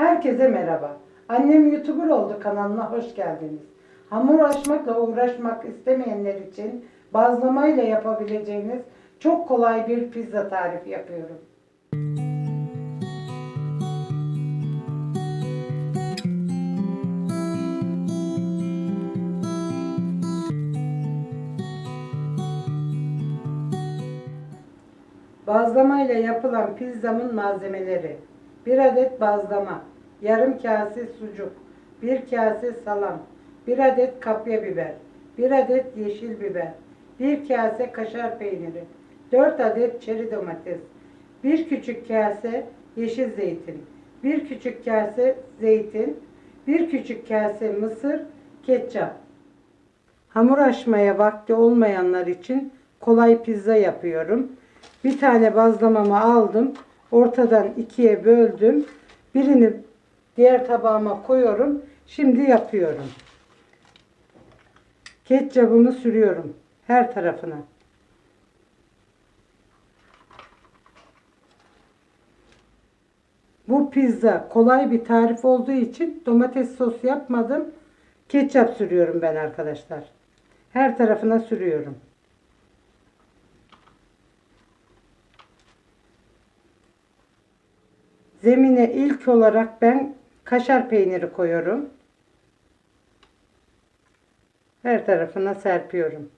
Herkese merhaba. Annem YouTuber oldu kanalına hoş geldiniz. Hamur açmakla uğraşmak istemeyenler için bazlamayla yapabileceğiniz çok kolay bir pizza tarifi yapıyorum. Bazlama ile yapılan pizzamın malzemeleri 1 adet bazlama, yarım kase sucuk, 1 kase salam, 1 adet kapya biber, 1 adet yeşil biber, 1 kase kaşar peyniri, 4 adet çeri domates, 1 küçük kase yeşil zeytin, 1 küçük kase zeytin, 1 küçük kase mısır, ketçap. Hamur açmaya vakti olmayanlar için kolay pizza yapıyorum. Bir tane bazlamamı aldım. Ortadan ikiye böldüm. Birini diğer tabağıma koyuyorum. Şimdi yapıyorum. Ketçabımı sürüyorum her tarafına. Bu pizza kolay bir tarif olduğu için domates sos yapmadım. Ketçap sürüyorum ben arkadaşlar. Her tarafına sürüyorum. Zemine ilk olarak ben kaşar peyniri koyuyorum. Her tarafına serpiyorum.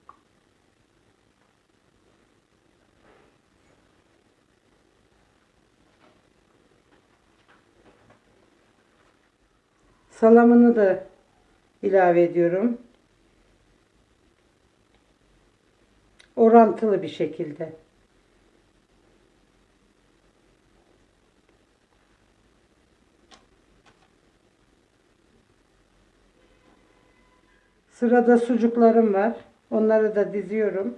Salamını da ilave ediyorum. Orantılı bir şekilde. Sırada sucuklarım var. Onları da diziyorum.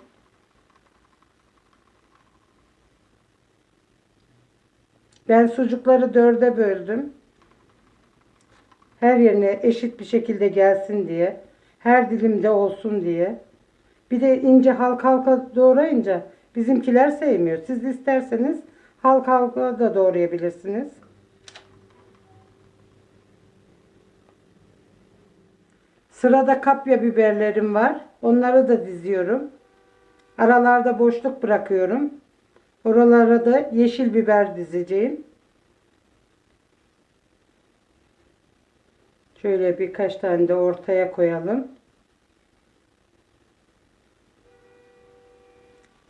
Ben sucukları dörde böldüm. Her yerine eşit bir şekilde gelsin diye. Her dilimde olsun diye. Bir de ince halka halka doğrayınca bizimkiler sevmiyor. Siz isterseniz halka halka da doğrayabilirsiniz. Sırada kapya biberlerim var. Onları da diziyorum. Aralarda boşluk bırakıyorum. Oralara da yeşil biber dizeceğim. Şöyle birkaç tane de ortaya koyalım.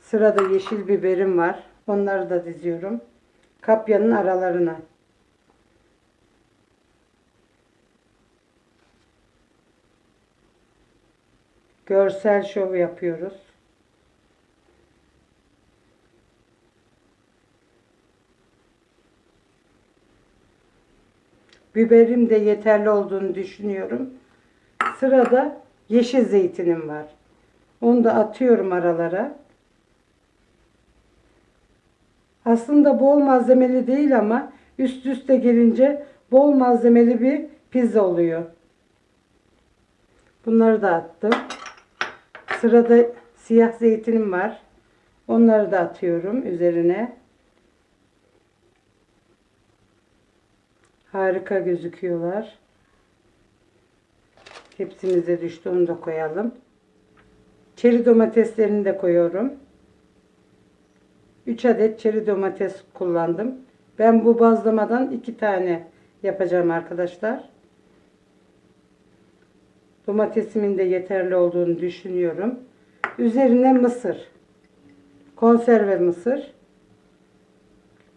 Sırada yeşil biberim var. Onları da diziyorum. Kapyanın aralarına. Görsel şov yapıyoruz. Biberim de yeterli olduğunu düşünüyorum. Sırada yeşil zeytinim var. Onu da atıyorum aralara. Aslında bol malzemeli değil ama üst üste gelince bol malzemeli bir pizza oluyor. Bunları da attım. Sırada siyah zeytinim var. Onları da atıyorum üzerine. Harika gözüküyorlar. Hepsimize düştü. Onu da koyalım. Çeri domateslerini de koyuyorum. 3 adet çeri domates kullandım. Ben bu bazlamadan 2 tane yapacağım arkadaşlar. Domatesimin de yeterli olduğunu düşünüyorum. Üzerine mısır. Konserve mısır.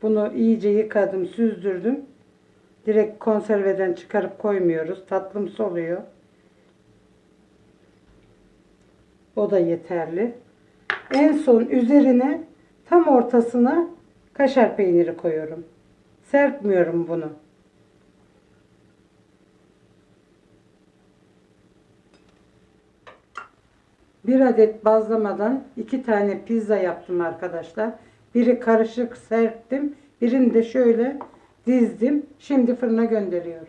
Bunu iyice yıkadım, süzdürdüm. Direkt konserveden çıkarıp koymuyoruz. Tatlımsı oluyor. O da yeterli. En son üzerine tam ortasına kaşar peyniri koyuyorum. Serpmiyorum bunu. Bir adet bazlamadan iki tane pizza yaptım arkadaşlar. Biri karışık serptim. Birini de şöyle dizdim. Şimdi fırına gönderiyorum.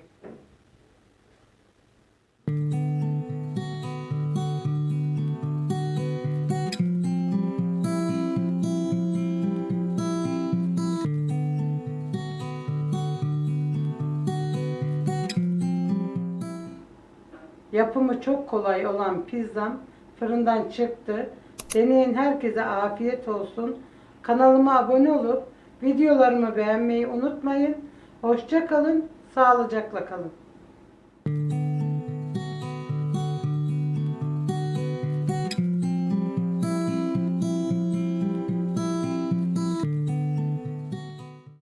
Yapımı çok kolay olan pizzam fırından çıktı. Deneyen herkese afiyet olsun. Kanalıma abone olup videolarımı beğenmeyi unutmayın. Hoşça kalın, sağlıcakla kalın.